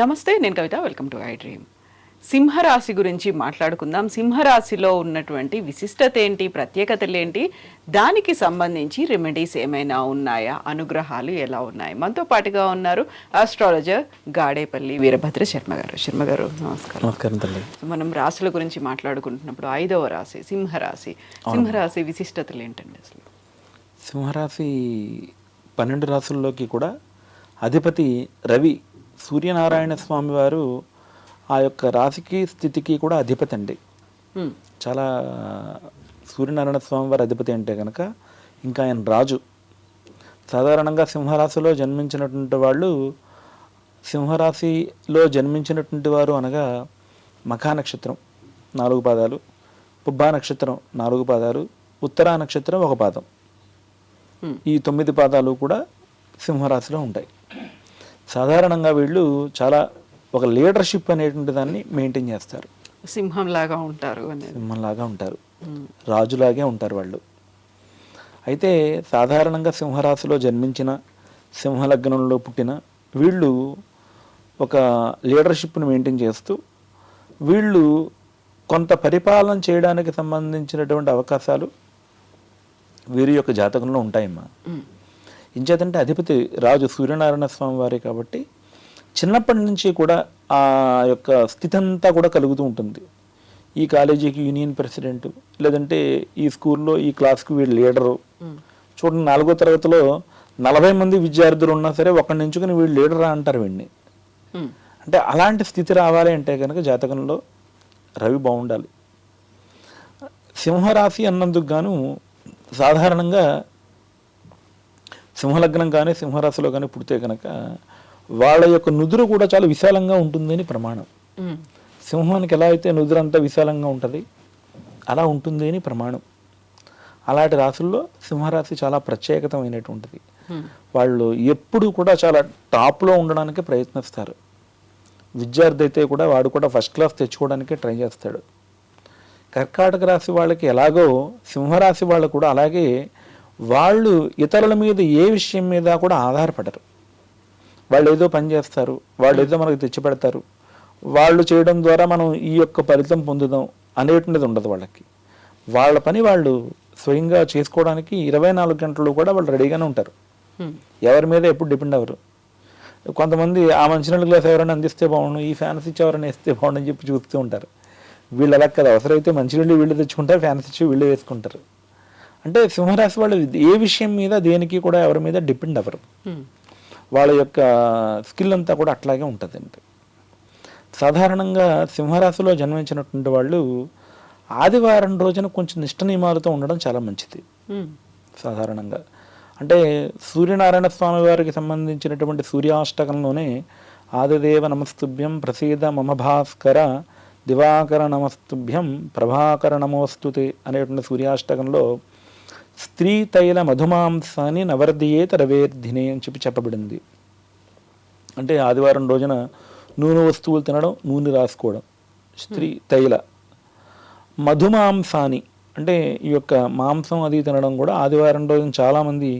నమస్తే నేను Kavitha. Welcome to I dream. సింహరాశి గురించి మాట్లాడుకుందాం. సింహరాశిలో ఉన్నటువంటి విశిష్టత ఏంటి ప్రత్యేకతలు ఏంటి దానికి సంబంధించి రెమెడీస్ ఏమైనా ఉన్నాయా? అనుగ్రహాలు ఎలా ఉన్నాయి? మనతో పాటుగా ఉన్నారు ఆస్ట్రాలజర్ గాడేపల్లి వీరభద్ర శర్మ గారు. శర్మ గారు నమస్కారం. మనం రాశుల గురించి మాట్లాడుకుంటున్నప్పుడు ఐదవ రాశి సింహరాశి. సింహరాశి విశిష్టతలు ఏంటండి అసలు? సింహరాశి పన్నెండు రాసుల్లోకి కూడా అధిపతి రవి సూర్యనారాయణ స్వామి వారు ఆ యొక్క రాశికి స్థితికి కూడా అధిపతి అండి. చాలా సూర్యనారాయణ స్వామి వారి అధిపతి అంటే కనుక ఇంకా ఆయన రాజు సాధారణంగా సింహరాశిలో జన్మించినటువంటి వాళ్ళు సింహరాశిలో జన్మించినటువంటి వారు అనగా మఖా నక్షత్రం నాలుగు పాదాలు పుబ్బా నక్షత్రం నాలుగు పాదాలు ఉత్తరా నక్షత్రం ఒక పాదం. ఈ తొమ్మిది పాదాలు కూడా సింహరాశిలో ఉంటాయి సాధారణంగా వీళ్ళు చాలా ఒక లీడర్షిప్ అనేటువంటి దాన్ని మెయింటైన్ చేస్తారు. సింహం లాగా ఉంటారు సింహంలాగా ఉంటారు. రాజులాగే ఉంటారు వాళ్ళు. అయితే సాధారణంగా సింహరాశిలో జన్మించిన సింహలగ్నంలో పుట్టిన వీళ్ళు ఒక లీడర్షిప్ను మెయింటైన్ చేస్తూ వీళ్ళు కొంత పరిపాలన చేయడానికి సంబంధించినటువంటి అవకాశాలు వీరి యొక్క జాతకంలో ఉంటాయమ్మా. ఇంచేతంటే అధిపతి రాజు సూర్యనారాయణ స్వామి వారే కాబట్టి చిన్నప్పటి నుంచి కూడా ఆ యొక్క స్థితి అంతా కూడా కలుగుతూ ఉంటుంది ఈ కాలేజీకి యూనియన్ ప్రెసిడెంట్ లేదంటే ఈ స్కూల్లో ఈ క్లాస్కి వీళ్ళు లీడరు. చూడండి నాలుగో తరగతిలో నలభై మంది విద్యార్థులు ఉన్నా సరే ఒకరిని ఎంచుకుని వీళ్ళు లీడరా అంటారు వీడిని. అంటే అలాంటి స్థితి రావాలి అంటే కనుక జాతకంలో రవి బాగుండాలి సింహరాశి అన్నందుకు గాను సాధారణంగా సింహలగ్నం కానీ సింహరాశిలో కానీ పుడితే కనుక వాళ్ళ యొక్క నుదురు కూడా చాలా విశాలంగా ఉంటుందని ప్రమాణం. సింహానికి ఎలా అయితే నుదురు అంతా విశాలంగా ఉంటుంది అలా ఉంటుంది అని ప్రమాణం. అలాంటి రాశుల్లో సింహరాశి చాలా ప్రత్యేకతమైనటువంటిది. వాళ్ళు ఎప్పుడు కూడా చాలా టాప్లో ఉండడానికి ప్రయత్నిస్తారు. విద్యార్థి అయితే కూడా వాడు కూడా ఫస్ట్ క్లాస్ తెచ్చుకోవడానికి ట్రై చేస్తాడు. కర్కాటక రాశి వాళ్ళకి ఎలాగో సింహరాశి వాళ్ళు కూడా అలాగే వాళ్ళు ఇతరుల మీద ఏ విషయం మీద కూడా ఆధారపడరు. వాళ్ళు ఏదో పని చేస్తారు వాళ్ళు ఏదో మనకు తెచ్చి పెడతారు. వాళ్ళు చేయడం ద్వారా మనం ఈ యొక్క ఫలితం పొందుదాం అనేటువంటిది ఉండదు వాళ్ళకి. వాళ్ళ పని వాళ్ళు స్వయంగా చేసుకోవడానికి ఇరవై నాలుగు గంటలు కూడా వాళ్ళు రెడీగానే ఉంటారు. ఎవరి మీద ఎప్పుడు డిపెండ్ అవ్వరు. కొంతమంది ఆ మంచినీళ్ళ గ్లాస్ ఎవరైనా అందిస్తే బాగుండు ఈ ఫ్యాన్స్ ఇచ్చి ఎవరైనా ఇస్తే బాగుండు అని చెప్పి చూస్తూ ఉంటారు. వీళ్ళు అలా కదా అవసరమైతే మంచినీళ్ళు వీళ్ళు తెచ్చుకుంటారు ఫ్యాన్స్ ఇచ్చి వీళ్ళు వేసుకుంటారు. అంటే సింహరాశి వాళ్ళు ఏ విషయం మీద దేనికి కూడా ఎవరి మీద డిపెండ్ అవ్వరు. వాళ్ళ యొక్క స్కిల్ అంతా కూడా అట్లాగే ఉంటుందండి సాధారణంగా సింహరాశిలో జన్మించినటువంటి వాళ్ళు ఆదివారం రోజున కొంచెం నిష్ట నియమాలతో ఉండడం చాలా మంచిది. సాధారణంగా అంటే సూర్యనారాయణ స్వామి వారికి సంబంధించినటువంటి సూర్యాష్టకంలోనే ఆదిదేవ నమస్తుభ్యం ప్రసీద మమ భాస్కర దివాకర నమస్తుభ్యం ప్రభాకర నమోస్తుతే అనేటువంటి సూర్యాష్టకంలో స్త్రీ తైల మధుమాంసాన్ని నవర్దియేత రవేర్ధినే అని చెప్పి చెప్పబడింది. అంటే ఆదివారం రోజున నూనె వస్తువులు తినడం నూనె రాసుకోవడం. స్త్రీ తైల మధుమాంసాని అంటే ఈ యొక్క మాంసం అది తినడం కూడా ఆదివారం రోజున చాలామంది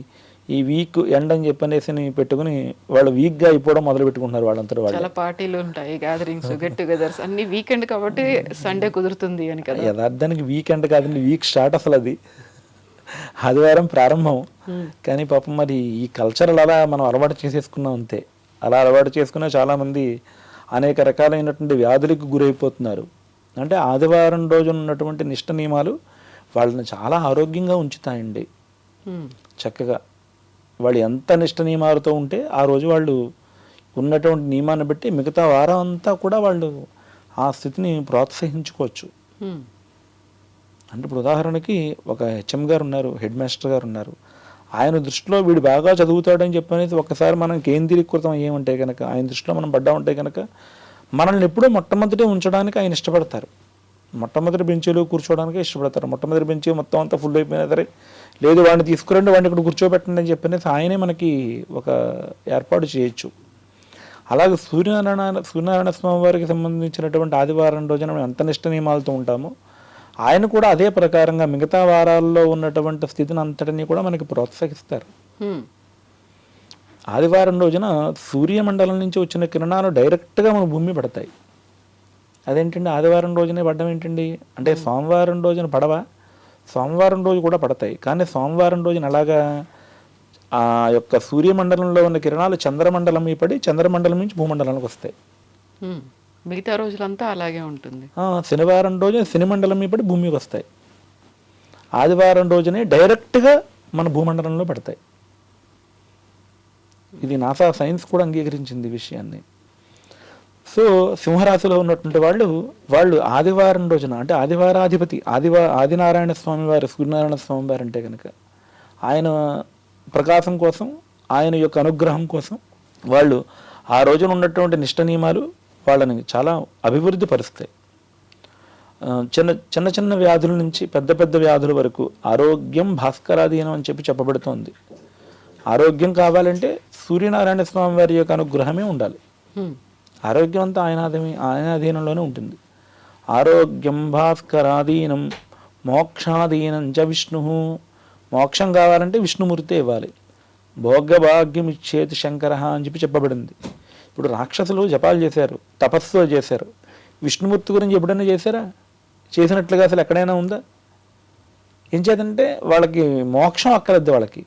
ఈ వీక్ ఎండ్ అని చెప్పనేసి పెట్టుకుని వాళ్ళు వీక్గా అయిపోవడం మొదలు పెట్టుకుంటున్నారు వాళ్ళంతా వాళ్ళు. చాలా పార్టీలు ఉంటాయి గ్యాదరింగ్స్ గెట్ టుగెదర్స్ అన్ని వీకెండ్ కాబట్టి సండే కుదురుతుంది అని కదా. యథార్థానికి వీకెండ్ కాదండి వీక్ స్టార్ట్ అసలు అది ఆదివారం ప్రారంభం. కానీ పాపం మరి ఈ కల్చర్ అలా మనం అలవాటు చేసేసుకున్నాం అంతే. అలా అలవాటు చేసుకున్న చాలామంది అనేక రకాలైనటువంటి వ్యాధులకు గురైపోతున్నారు. అంటే ఆదివారం రోజున ఉన్నటువంటి నిష్ట నియమాలు వాళ్ళని చాలా ఆరోగ్యంగా ఉంచుతాయండి. చక్కగా. వాళ్ళు ఎంత నిష్ట నియమాలతో ఉంటే ఆ రోజు వాళ్ళు ఉన్నటువంటి నియమాన్ని బట్టి మిగతా వారం అంతా కూడా వాళ్ళు ఆ స్థితిని ప్రోత్సహించుకోవచ్చు. అంటే ఇప్పుడు ఉదాహరణకి ఒక హెచ్ఎం గారు ఉన్నారు హెడ్ మాస్టర్ గారు ఉన్నారు. ఆయన దృష్టిలో వీడు బాగా చదువుతాడని చెప్పనేది ఒకసారి మనం కేంద్రీకృతం ఏమంటే కనుక ఆయన దృష్టిలో మనం పడ్డా ఉంటే కనుక మనల్ని ఎప్పుడూ మొట్టమొదటి ఉంచడానికి ఆయన ఇష్టపడతారు. మొట్టమొదటి బెంచీలో కూర్చోవడానికి ఇష్టపడతారు. మొట్టమొదటి బెంచీ మొత్తం అంతా ఫుల్ అయిపోయినా సరే లేదు వాడిని తీసుకురండి వాడిని ఇక్కడ కూర్చోబెట్టండి అని చెప్పనేసి ఆయనే మనకి ఒక ఏర్పాటు చేయొచ్చు. అలాగే సూర్యనారాయణ సూర్యనారాయణ స్వామి వారికి సంబంధించినటువంటి ఆదివారం రోజున మనం ఎంత నిష్ట నియమాలతో ఉంటామో. ఆయన కూడా అదే ప్రకారంగా మిగతా వారాల్లో ఉన్నటువంటి స్థితిని అంతటిని కూడా మనకి ప్రోత్సహిస్తారు. ఆదివారం రోజున సూర్యమండలం నుంచి వచ్చిన కిరణాలు డైరెక్ట్గా మన భూమి పడతాయి. అదేంటండి? ఆదివారం రోజునే పడడం ఏంటండి? అంటే సోమవారం రోజున పడవా? సోమవారం రోజు కూడా పడతాయి. కానీ సోమవారం రోజున అలాగా ఆ యొక్క సూర్యమండలంలో ఉన్న కిరణాలు చంద్రమండలం పడి చంద్రమండలం నుంచి భూమండలానికి వస్తాయి. మిగతా రోజులంతా అలాగే ఉంటుంది. శనివారం రోజున శనిమండలం ఇప్పటి భూమికి వస్తాయి. ఆదివారం రోజునే డైరెక్ట్గా మన భూమండలంలో పడతాయి. ఇది నాసా సైన్స్ కూడా అంగీకరించింది ఈ విషయాన్ని. సో సింహరాశిలో ఉన్నటువంటి వాళ్ళు వాళ్ళు ఆదివారం రోజున అంటే ఆదివారాధిపతి ఆదివా ఆదినారాయణ స్వామి వారు సూర్యనారాయణ స్వామి వారు అంటే కనుక ఆయన ప్రకాశం కోసం ఆయన యొక్క అనుగ్రహం కోసం వాళ్ళు ఆ రోజున ఉన్నటువంటి నిష్ట నియమాలు వాళ్ళని చాలా అభివృద్ధి పరుస్తాయి. చిన్న చిన్న చిన్న వ్యాధుల నుంచి పెద్ద పెద్ద వ్యాధుల వరకు ఆరోగ్యం భాస్కరాధీనం అని చెప్పి చెప్పబడుతోంది. ఆరోగ్యం కావాలంటే సూర్యనారాయణ స్వామి వారి యొక్క అనుగ్రహమే ఉండాలి. ఆరోగ్యం అంతా ఆయన ఆయన అధీనంలోనే ఉంటుంది. ఆరోగ్యం భాస్కరాధీనం మోక్షాధీనం చ విష్ణు. మోక్షం కావాలంటే విష్ణుమూర్తి ఇవ్వాలి. భోగభాగ్యం ఇచ్చేది శంకర అని చెప్పి చెప్పబడింది. ఇప్పుడు రాక్షసులు జపాలు చేశారు తపస్సు చేశారు. విష్ణుమూర్తి గురించి ఎప్పుడైనా చేశారా? చేసినట్లుగా అసలు ఎక్కడైనా ఉందా? ఏం చేతంటే వాళ్ళకి మోక్షం అక్కర్లేదు వాళ్ళకి.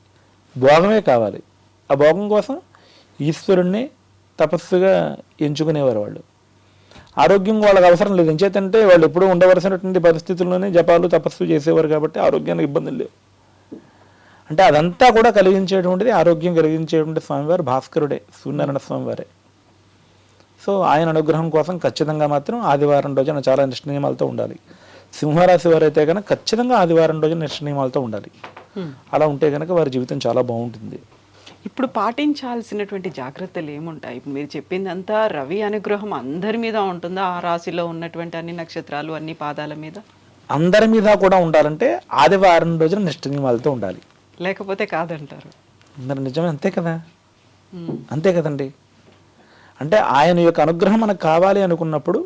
భోగమే కావాలి. ఆ భోగం కోసం ఈశ్వరుణ్ణి తపస్సుగా ఎంచుకునేవారు వాళ్ళు. ఆరోగ్యం వాళ్ళకి అవసరం లేదు. ఎంచేతంటే వాళ్ళు ఎప్పుడూ ఉండవలసినటువంటి పరిస్థితుల్లోనే జపాలు తపస్సు చేసేవారు కాబట్టి ఆరోగ్యానికి ఇబ్బందులు లేవు. అంటే అదంతా కూడా కలిగించేటువంటిది ఆరోగ్యం కలిగించేటువంటి స్వామివారు భాస్కరుడే సూర్యనారాయణ స్వామివారే. సో ఆయన అనుగ్రహం కోసం ఖచ్చితంగా మాత్రం ఆదివారం రోజున చాలా నిష్ట నియమాలతో ఉండాలి. సింహరాశి వారైతే కనుక ఖచ్చితంగా ఆదివారం రోజున నిష్ట నియమాలతో ఉండాలి అలా ఉంటే కనుక వారి జీవితం చాలా బాగుంటుంది. ఇప్పుడు పాటించాల్సినటువంటి జాగ్రత్తలు ఏముంటాయి? ఇప్పుడు మీరు చెప్పిందంతా రవి అనుగ్రహం అందరి మీద ఉంటుందా? ఆ రాశిలో ఉన్నటువంటి అన్ని నక్షత్రాలు అన్ని పాదాల మీద? అందరి మీద కూడా ఉండాలంటే ఆదివారం రోజున నిష్ట నియమాలతో ఉండాలి. లేకపోతే కాదంటారు. మరి నిజమే అంతే కదా. అంతే కదండి? అంటే ఆయన యొక్క అనుగ్రహం మనకు కావాలి అనుకున్నప్పుడు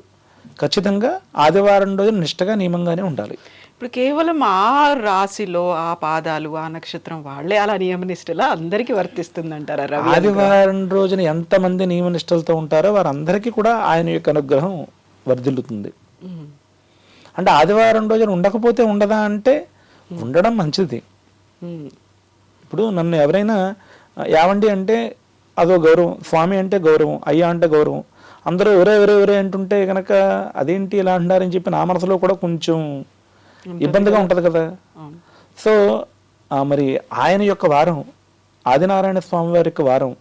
ఖచ్చితంగా ఆదివారం రోజు నిష్టగా నియమంగానే ఉండాలి ఇప్పుడు కేవలం ఆ రాశిలో ఆ పాదాలు ఆ నక్షత్రం వాళ్ళే అలా నియమనిష్టలా అందరికీ వర్తిస్తుందంటారా రవి ఆదివారం రోజున ఎంతమంది నియమ నిష్టలతో ఉంటారో వారందరికీ కూడా ఆయన యొక్క అనుగ్రహం వర్ధిల్లుతుంది. అంటే ఆదివారం రోజున ఉండకపోతే ఉండదా అంటే ఉండడం మంచిది. ఇప్పుడు నన్ను ఎవరైనా "ఆ, యావండి అంటే అదో గౌరవం. స్వామి అంటే గౌరవం అయ్యా అంటే గౌరవం. అందరూ ఎవరే ఎవరే ఎవరే అంటుంటే కనుక అదేంటి ఇలా అంటారని చెప్పి నా మనసులో కూడా కొంచెం ఇబ్బందిగా ఉంటుంది కదా. సో మరి ఆయన యొక్క వారం ఆదినారాయణ స్వామి వారి యొక్క వారం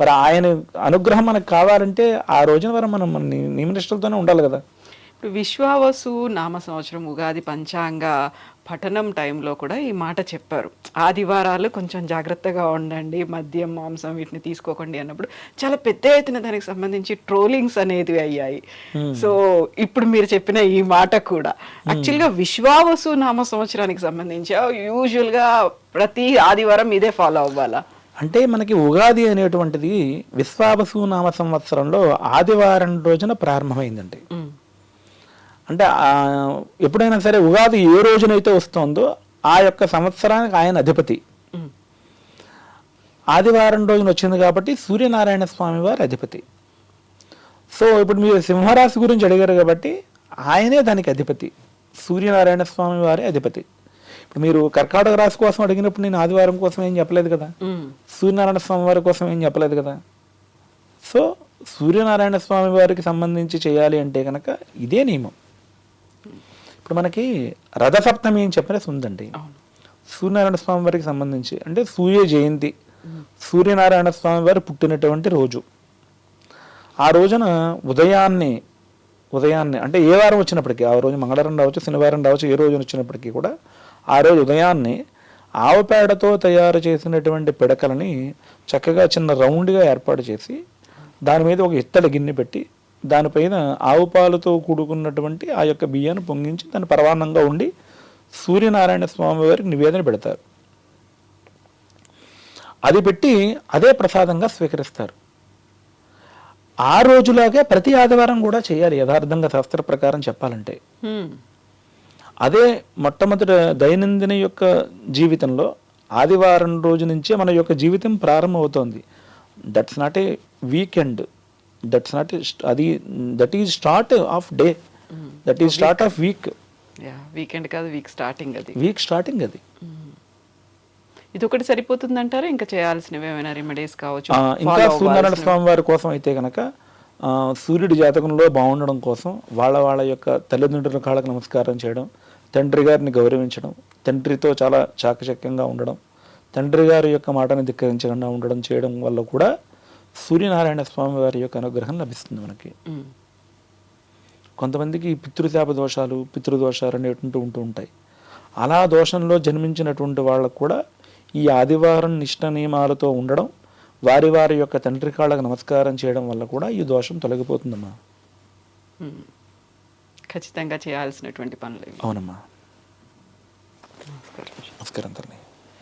మరి ఆయన అనుగ్రహం మనకు కావాలంటే ఆ రోజున వరం మనం మన నియమనిష్టలతోనే ఉండాలి కదా. ఇప్పుడు విశ్వావసు నామ సంవత్సరం ఉగాది పంచాంగ పఠనం టైంలో కూడా ఈ మాట చెప్పారు. ఆదివారాలు కొంచెం జాగ్రత్తగా ఉండండి మద్యం మాంసం వీటిని తీసుకోకండి అన్నప్పుడు చాలా పెద్ద ఎత్తున దానికి సంబంధించి ట్రోలింగ్స్ అనేది అయ్యాయి. సో ఇప్పుడు మీరు చెప్పిన ఈ మాట కూడా యాక్చువల్గా విశ్వావసు నామ సంవత్సరానికి సంబంధించి యూజువల్గా ప్రతి ఆదివారం ఇదే ఫాలో అవ్వాలా? అంటే మనకి ఉగాది అనేటువంటిది విశ్వావసు నామ సంవత్సరంలో ఆదివారం రోజున ప్రారంభమైందండి. అంటే ఎప్పుడైనా సరే ఉగాది ఏ రోజునైతే వస్తుందో ఆ యొక్క సంవత్సరానికి ఆయన అధిపతి. ఆదివారం రోజున వచ్చింది కాబట్టి సూర్యనారాయణ స్వామి వారి అధిపతి. సో ఇప్పుడు మీరు సింహరాశి గురించి అడిగారు కాబట్టి ఆయనే దానికి అధిపతి. సూర్యనారాయణ స్వామి వారి అధిపతి. ఇప్పుడు మీరు కర్కాటక రాశి కోసం అడిగినప్పుడు నేను ఆదివారం కోసం ఏం చెప్పలేదు కదా. సూర్యనారాయణ స్వామి వారి కోసం ఏం చెప్పలేదు కదా. సో సూర్యనారాయణ స్వామి వారికి సంబంధించి చేయాలి అంటే కనుక ఇదే నియమం. ఇప్పుడు మనకి రథసప్తమి అని చెప్పనేసి ఉందండి. సూర్యనారాయణ స్వామి వారికి సంబంధించి అంటే సూర్య జయంతి. సూర్యనారాయణ స్వామి వారు పుట్టినటువంటి రోజు. ఆ రోజున ఉదయాన్నే ఉదయాన్నే అంటే ఏ వారం వచ్చినప్పటికీ ఆ రోజు మంగళవారం రావచ్చు శనివారం రావచ్చు ఏ రోజు వచ్చినప్పటికీ కూడా ఆ రోజు ఉదయాన్నే ఆవు పేడతో తయారు చేసినటువంటి పిడకలని చక్కగా చిన్న రౌండ్గా ఏర్పాటు చేసి దాని మీద ఒక ఇత్తడి గిన్నె పెట్టి దానిపైన ఆవు పాలతో కూడుకున్నటువంటి ఆ యొక్క బియ్యాన్ని పొంగించి దాన్ని పరవాన్నంగా ఉండి సూర్యనారాయణ స్వామి వారికి నివేదన పెడతారు. అది పెట్టి అదే ప్రసాదంగా స్వీకరిస్తారు. ఆ రోజులాగే ప్రతి ఆదివారం కూడా చేయాలి యథార్థంగా శాస్త్ర ప్రకారం చెప్పాలంటే. అదే మొట్టమొదటి దైనందిన యొక్క జీవితంలో ఆదివారం రోజు నుంచే మన యొక్క జీవితం ప్రారంభమవుతోంది. That's not a weekend that's not అది that is start of day that is start of week weekend కాదు వీక్ స్టార్టింగ్ అది. వీక్ స్టార్టింగ్ అది. ఇది ఒకటి సరిపోతుంది అంటారా ఇంకా చేయాల్సినవి ఏమైనా రెమెడీస్ కావచ్చు? ఇంకా సూర్యనారాయణ? స్వామి వారి కోసం అయితే కనుక సూర్యుడి జాతకంలో బాగుండడం కోసం వాళ్ళ వాళ్ళ యొక్క తల్లిదండ్రుల కాళ్ళకు నమస్కారం చేయడం తండ్రి గారిని గౌరవించడం తండ్రితో చాలా చాకచక్యంగా ఉండడం తండ్రి గారి యొక్క మాటని ధిక్కరించకుండా ఉండడం చేయడం వల్ల కూడా సూర్యనారాయణ స్వామి వారి యొక్క అనుగ్రహం లభిస్తుంది మనకి. కొంతమందికి పితృశాప దోషాలు పితృదోషాలు అనేటువంటి ఉంటూ ఉంటాయి అలా దోషంలో జన్మించినటువంటి వాళ్ళకు కూడా ఈ ఆదివారం నిష్ట నియమాలతో ఉండడం వారి వారి యొక్క తండ్రి కాళ్ళకు నమస్కారం చేయడం వల్ల కూడా ఈ దోషం తొలగిపోతుందమ్మా మ్మ్. ఖచ్చితంగా చేయాల్సినటువంటి పనులు. అవునమ్మా నమస్కారం నమస్కారం